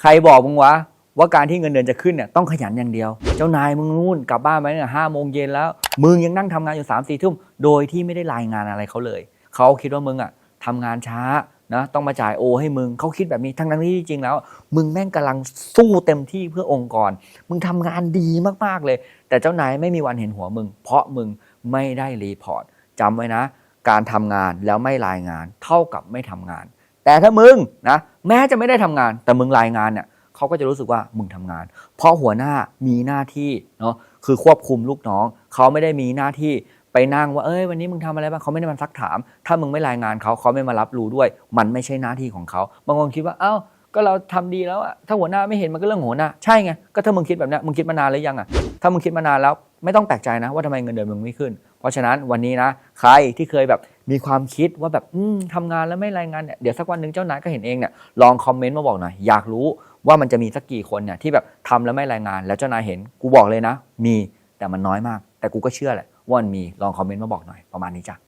ใครบอกมึงวะว่าการที่เงินเดือนจะขึ้นเนี่ยต้องขยันอย่างเดียว เจ้านายมึงนู่นกลับบ้านไปเนี่ยห้าโมงเย็นแล้ว มึงยังนั่งทำงานอยู่สามสี่ทุ่มโดยที่ไม่ได้รายงานอะไรเขาเลย เขาคิดว่ามึงอะทำงานช้านะต้องมาจ่ายโอ ให้มึงเขาคิดแบบนี้ทั้งนั้นที่จริงแล้ว มึงแม่งกำลังสู้เต็มที่เพื่อองค์กร มึงทำงานดีมากๆเลย แต่เจ้านายไม่มีวันเห็นหัวมึง เพราะมึงไม่ได้รีพอร์ตจำไว้นะ การทำงานแล้วไม่รายงาน เท่ากับไม่ทำงาน แต่ถ้ามึงนะแม้จะไม่ได้ทำงาน แต่มึงรายงานเนี่ยเขาก็จะรู้สึกว่ามึงทำงาน เพราะหัวหน้ามีหน้าที่เนาะคือควบคุมลูกน้อง เขาไม่ได้มีหน้าที่ไปนั่งว่าเอ้ยวันนี้มึงทำอะไรบ้างเขาไม่ได้มาซักถาม ถ้ามึงไม่รายงานเขาเขาไม่มารับรู้ด้วย มันไม่ใช่หน้าที่ของเขาบางคนคิดว่าเอ้าก็เราทำดีแล้วอะถ้าหัวหน้าไม่เห็นมันก็เรื่องหัวหน้าใช่ไงก็ถ้ามึงคิดแบบนี้มึงคิดมานานหรือยังอะถ้ามึงคิดมานานแล้วไม่ต้องแปลกใจนะว่าทำไมเงินเดือนมึงไม่ขึ้น เพราะฉะนั้นวันนี้นะ ใครที่เคยแบบมีความคิดว่าแบบทำงานแล้วไม่รายงานเนี่ยเดี๋ยวสักวันหนึ่งเจ้านายก็เห็นเองเนี่ยลองคอมเมนต์มาบอกหน่อยอยากรู้ว่ามันจะมีสักกี่คนเนี่ยที่แบบทำแล้วไม่รายงาน แล้วเจ้านายเห็นกูบอกเลยนะ มีแต่มันน้อยมาก แต่กูก็เชื่อแหละว่ามันมีลองคอมเมนต์มาบอกหน่อยประมาณนี้จ้ะ